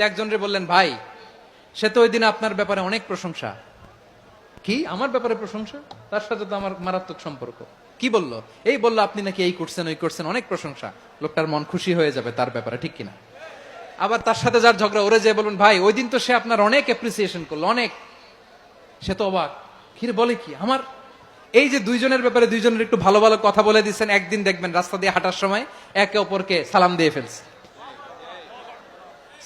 তো একজনরে বললেন, ভাই, সে তো ওই দিন আপনার ব্যাপারে অনেক প্রশংসা। কি? আমার ব্যাপারে প্রশংসা? তার সাথে তো আমার মারাত্মক সম্পর্ক। কি বলল? এই বলল, আপনি নাকি এই করছেন, ওই করছেন, অনেক প্রশংসা। লোকটার মন খুশি হয়ে যাবে তার ব্যাপারে, ঠিক কিনা? আবার তার সাথে যার ঝগড়া, ওরে যে বলুন, ভাই ওই দিন তো সে আপনার অনেক অ্যাপ্রিসিয়েশন করল, অনেক। সে তো অবাক। কিরে বলে কি? আমার? এই যে দুইজনের ব্যাপারে দুইজনের একটু ভালো ভালো কথা বলে দিচ্ছেন, একদিন দেখবেন রাস্তা দিয়ে হাঁটার সময় একে অপরকে সালাম দিয়ে ফেলছে।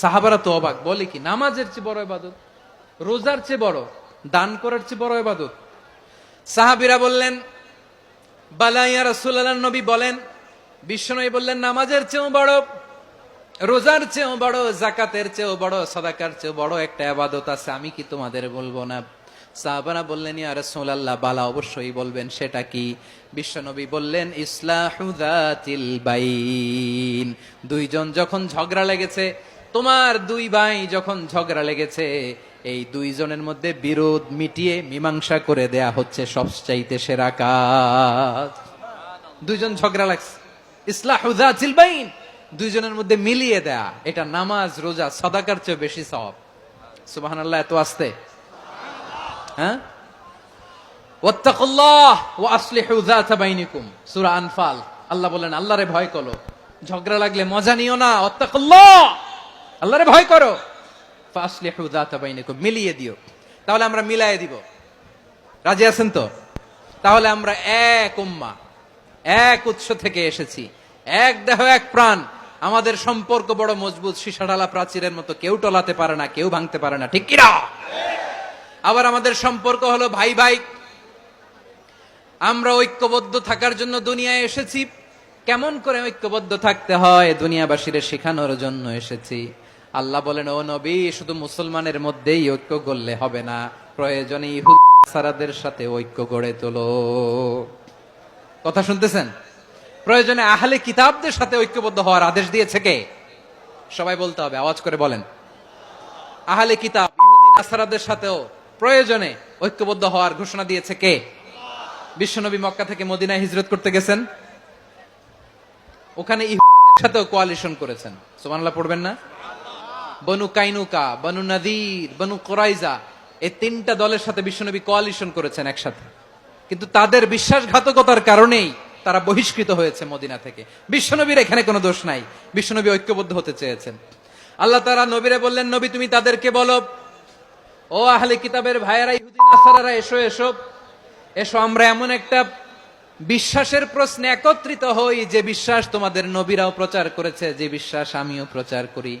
সাহাবারা তো অবাক। বলে কি, নামাজের চেয়ে বড় আবাদত রোজার চেয়ে বড়, দান করার চেয়ে বড় আবাদত সাহাবিরা বললেন বালাইয়া রাসূলুল্লাহ, নবী বলেন, বিশ্বনবী বললেন, নামাজের চেয়েও বড়, রোজার চেয়েও বড় জাকাতের চেয়েও বড়, সদাকার চেয়েও বড় একটা আবাদত আছে, আমি কি তোমাদের বলব না? সাহাবারা বললেন, ইয়া রাসূলুল্লাহ, বালা অবশ্যই বলবেন, সেটা কি? বিশ্বনবী বললেন ইসলাহুদাতিল বাইন। দুইজন যখন ঝগড়া লেগেছে তোমার দুই ভাই যখন ঝগড়া লেগেছে, এই দুইজনের মধ্যে বিরোধ মিটিয়ে মীমাংসা করে দেয়া হচ্ছে সবচাইতে সেরা কাজ। দুইজন ঝগড়া লাগছে। ইসলাহুদাতিল দুইজনের মধ্যে মিলিয়ে দেয়া। এটা নামাজ, রোজা, সদাকার চেয়ে বেশি সওয়াব। সুবহানাল্লাহ, এত আসতে। হ্যাঁ? আল্লাহ বলেন, আল্লাহরে ভয় করো। ঝগড়া লাগলে মজা নিও না। ওয়াত্তাকুল্লাহ! আল্লাহরে ভয় করো। মিলিয়ে দিও। তাহলে আমরা মিলায়ে দিব। রাজি আছেন তো? তাহলে আমরা এক উম্মা, এক উৎস থেকে এসেছি। এক দেহ, এক প্রাণ। আমাদের সম্পর্ক বড় মজবুত সীসাডালা প্রাচীরের মতো। কেউ টলাতে পারে না, কেউ ভাঙতে পারে না। ঠিক কিনা? আবার আমাদের সম্পর্ক হলো ভাই ভাই। আমরা ঐক্যবদ্ধ থাকার জন্য দুনিয়ায় এসেছি। কেমন করে ঐক্যবদ্ধ থাকতে হয়? দুনিয়াবাসীর শেখানোর জন্য এসেছি। আল্লাহ বলেন, ও নবী, শুধু মুসলমানের মধ্যেই ঐক্য গড়লে হবে না। প্রয়োজনে ইহুদ সারাদের সাথে ঐক্য গড়ে তোলো। কথা শুনতেছেন? প্রয়োজনে আহলে কিতাবদের সাথে ঐক্যবদ্ধ হওয়ার আদেশ দিয়েছে কে? সবাই বলতে হবে, আওয়াজ করে বলেন। আহলে কিতাব, ইহুদি নাসারাদের সাথেও প্রয়োজনে ঐক্যবদ্ধ হওয়ার ঘোষণা দিয়েছে কে? বিশ্বনবী মক্কা থেকে মদিনায় হিজরত করতে গেছেন। ওখানে ইহুদিদের সাথেও কোয়ালিশন করেছেন। সুবহানাল্লাহ, পড়বেন না? বনু কাইনুকা, বনু নাদির, বনু কোরাইজা, এই তিনটা দলের সাথে বিশ্বনবী কোয়ালিশন করেছেন একসাথে। কিন্তু তাদের বিশ্বাসঘাতকতার কারণেই তারা বহিষ্কৃত হয়েছে মদিনা থেকে। বিশ্বনবীর এখানে কোনো দোষ নাই। বিশ্বনবী ঐক্যবদ্ধ হতে চেয়েছেন। আল্লাহ তারা নবীরে বললেন, নবী, তুমি তাদেরকে বলো, ও আহলে কিতাবের ভাইয়েরা ইহুদি নাসারারা, এসো এসো। এসো, আমরা এমন একটা বিশ্বাসের প্রশ্নে একত্রিত হই যে বিশ্বাস তোমাদের নবীরাও প্রচার করেছে, যে বিশ্বাস আমিও প্রচার করি।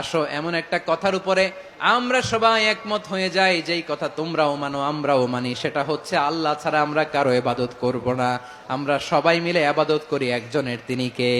আসো, এমন একটা কথার উপরে আমরা সবাই একমত হয়ে যাই, যেই কথা তোমরাও মানো, আমরাও মানি, সেটা হচ্ছে আল্লাহ ছাড়া আমরা কারও এবাদত করব না। আমরা সবাই মিলে আবাদত করি একজনের, তিনি কে?